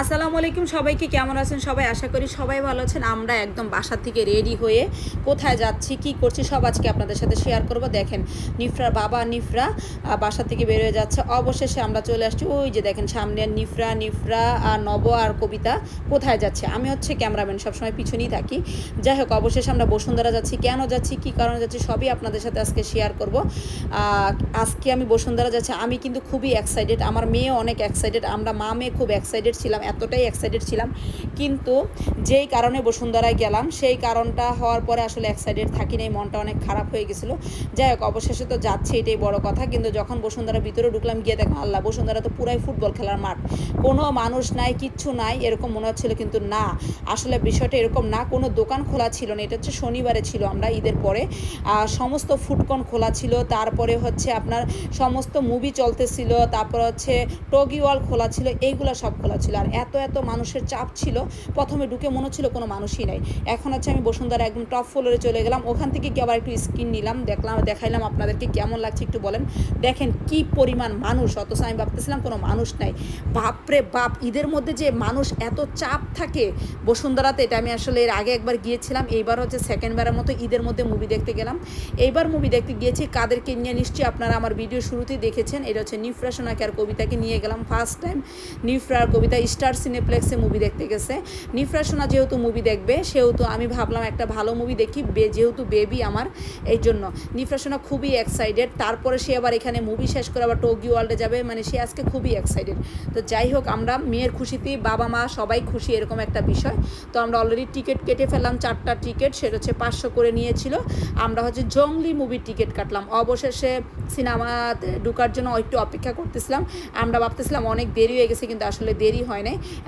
আসসালামু আলাইকুম, সবাইকে কেমন আছেন? সবাই আশা করি সবাই ভালো আছেন। আমরা একদম বাসা থেকে রেডি হয়ে কোথায় যাচ্ছি, কি করছি, সব আজকে আপনাদের সাথে শেয়ার করব। দেখেন, নিফরার বাবা নিফরা বাসা থেকে বের হয়ে যাচ্ছে। অবশেষে আমরা চলে আসছি, ওই যে দেখেন সামনে নিফরা নিফরা আর নব আর কবিতা কোথায় যাচ্ছে? আমি হচ্ছে ক্যামেরাম্যান, সবসময় পিছনেই থাকি। যাই হোক, অবশেষে আমরা বসুন্ধরা যাচ্ছি। কেন যাচ্ছি, কি কারণে যাচ্ছি, সবই আপনাদের সাথে আজকে শেয়ার করব। আজকে আমি বসুন্ধরা যাচ্ছি। আমি কিন্তু খুবই এক্সাইটেড আমার মেয়ে অনেক এক্সাইটেড আমরা মা মেয়ে খুব এক্সাইটেড ছিলাম। এতটাই এক্সাইটেড ছিলাম। কিন্তু যেই কারণে বসুন্ধরায় গেলাম, সেই কারণটা হওয়ার পরে আসলে এক্সাইটেড থাকি নাই, মনটা অনেক খারাপ হয়ে গেছিল। যাই হোক, অবশেষে তো যাচ্ছে, এটাই বড় কথা। কিন্তু যখন বসুন্ধরা ভিতরে ঢুকলাম, গিয়ে দেখলাম, আল্লাহ, বসুন্ধরা তো পুরাই ফুটবল খেলার মাঠ। কোনো মানুষ নাই, কিচ্ছু নাই, এরকম মনে হচ্ছিল, কিন্তু না। আসলে বিষয়টা এরকম না, কোনো দোকান খোলা ছিল না, এটা হচ্ছে শনিবারে ছিল আমরা ঈদের পরে। সমস্ত ফুডকর্ন খোলা ছিল, তারপরে হচ্ছে আপনার সমস্ত মুভি চলতেছিল, তারপর হচ্ছে টগিওয়াল খোলা ছিল, এইগুলো সব খোলা ছিল। আর এত এত মানুষের চাপ ছিল। প্রথমে ঢুকে মনে হচ্ছিল কোনো মানুষই নাই। এখন হচ্ছে আমি বসুন্ধরা একদম টপ ফ্লোরে চলে গেলাম। ওখান থেকে কি আবার একটু স্ক্রিন নিলাম, দেখলাম, দেখাইলাম আপনাদেরকে কেমন লাগছে একটু বলেন। দেখেন কি পরিমাণ মানুষ, অথচ আমি ভাবতেছিলাম কোনো মানুষ নাই। বাপরে বাপ, ঈদের মধ্যে যে মানুষ এত চাপ থাকে বসুন্ধরাতে, এটা আমি আসলে এর আগে একবার গিয়েছিলাম। এইবার হচ্ছে সেকেন্ডবারের মতো ঈদের মধ্যে মুভি দেখতে গেলাম। এইবার মুভি দেখতে গিয়েছি, কাদেরকে নিয়ে নিশ্চয়ই আপনারা আমার ভিডিও শুরুতেই দেখেছেন। এটা হচ্ছে নিফরা সোনাকে আর কবিতাকে নিয়ে গেলাম ফার্স্ট টাইম নিফরা আর কবিতা স্টার সিনেপ্লেক্সে মুভি দেখতে গেছে। নিফরা সোনা যেহেতু মুভি দেখবে, সেহেতু আমি ভাবলাম একটা ভালো মুভি দেখি, বে- যেহেতু বেবি আমার, এই জন্য। নিফরা সোনা খুবই এক্সাইটেড তারপরে সে আবার এখানে মুভি শেষ করে আবার টোকি ওয়ার্ল্ডে যাবে মানে সে আজকে খুবই এক্সাইটেড তো যাই হোক, আমরা মেয়ের খুশিতেই বাবা, মা সবাই খুশি এরকম একটা বিষয়। তো আমরা অলরেডি টিকিট কেটে ফেললাম, চারটা টিকিট সেটা হচ্ছে পাঁচশো করে নিয়েছিল। আমরা হচ্ছে জঙ্গলি মুভির টিকিট কাটলাম। অবশেষে সিনেমাতে ঢুকার জন্য একটু অপেক্ষা করতেছিলাম। আমরা ভাবতেছিলাম অনেক দেরি হয়ে গেছে, কিন্তু আসলে দেরি হয়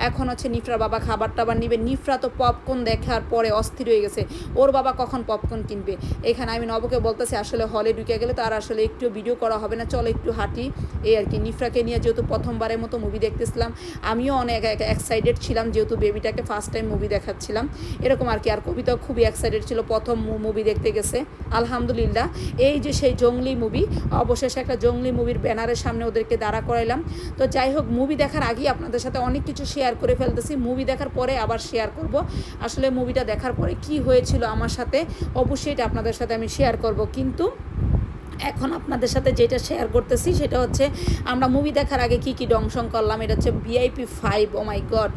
এখন হচ্ছে নিফরা বাবা খাবার টাবার নিবে। নিফরা তো পপকর্ন দেখার পরে অস্থির হয়ে গেছে। ওর বাবা কখন পপকর্ন কিনবে? এখানে আমি নবকে বলতেছি, আসলে হলে ঢুকে গেলে তার আসলে একটু ভিডিও করা হবে না, চলো একটু হাঁটি। এই আর কি, নিফরাকে নিয়ে যেহেতু প্রথমবারের মতো মুভি দেখতেছিলাম, আমিও অনেক এক্সাইটেড ছিলাম, যেহেতু বেবিটাকে ফার্স্ট টাইম মুভি দেখাচ্ছিলাম। এরকম আর কি, আর কবিতাও খুবই এক্সাইটেড ছিল, প্রথম মুভি দেখতে গেছে, আলহামদুলিল্লাহ। এই যে সেই জঙ্গলি মুভি অবশেষে একটা জঙ্গলি মুভির ব্যানারের সামনে ওদেরকে দাঁড়া করাইলাম। তো যাই হোক মুভি দেখার আগেই আপনাদের সাথে অনেক কিছু শেয়ার করে ফেলতেছি। মুভি দেখার পরে আবার শেয়ার করব। আসলে মুভিটা দেখার পরে কি হয়েছিল আমার সাথে, অবশ্যই এটা আপনাদের সাথে আমি শেয়ার করব। কিন্তু এখন আপনাদের সাথে যেটা শেয়ার করতেছি সেটা হচ্ছে আমরা মুভি দেখার আগে কি কি ডংশন করলাম, এটা হচ্ছে VIP five oh my god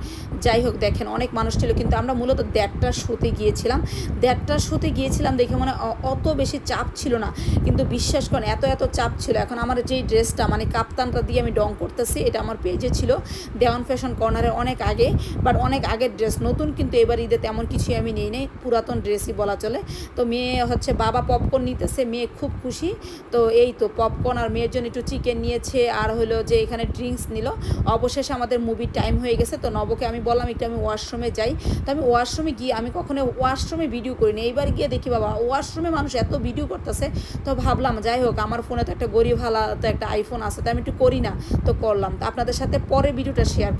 যাই হোক, দেখেন, অনেক মানুষ ছিল, কিন্তু আমরা মূলত দেড়টার শোতে গিয়েছিলাম। দেড়টার শোতে গিয়েছিলাম দেখে মানে অত বেশি চাপ ছিল না। কিন্তু বিশ্বাস করেন, এত এত চাপ ছিল। এখন আমার যেই ড্রেসটা মানে কাপ্তানটা দিয়ে আমি ডং করতেছি, এটা আমার পেজে ছিল দেওয়ান ফ্যাশন কর্নারের অনেক আগে। বাট অনেক আগের ড্রেস নতুন কিন্তু এবার ঈদে তেমন কিছুই আমি নেই নেই। পুরাতন ড্রেসই বলা চলে। তো মেয়ে হচ্ছে, বাবা পপকর্ন নিতেছে, মেয়ে খুব খুশি। তো এই তো পপকর্ন আর মেয়ের জন্য একটু চিকেন নিয়েছে আর হলো যে এখানে ড্রিঙ্কস নিল। অবশেষে আমাদের মুভির টাইম হয়ে গেছে, তো নবকে আমি বললাম একটু আমি ওয়াশরুমে যাই। তো আমি ওয়াশরুমে গিয়ে আমি কখনো ওয়াশরুমে ভিডিও করিনি। এইবার গিয়ে দেখি বাবা ওয়াশরুমে মানুষ এত ভিডিও করতেছে, তো ভাবলাম যাই হোক, আমার ফোনে তো একটা গরিব হালা তো একটা আইফোন আছে, তো আমি একটু করি না, তো করলাম। তো আপনাদের সাথে পরে ভিডিওটা শেয়ার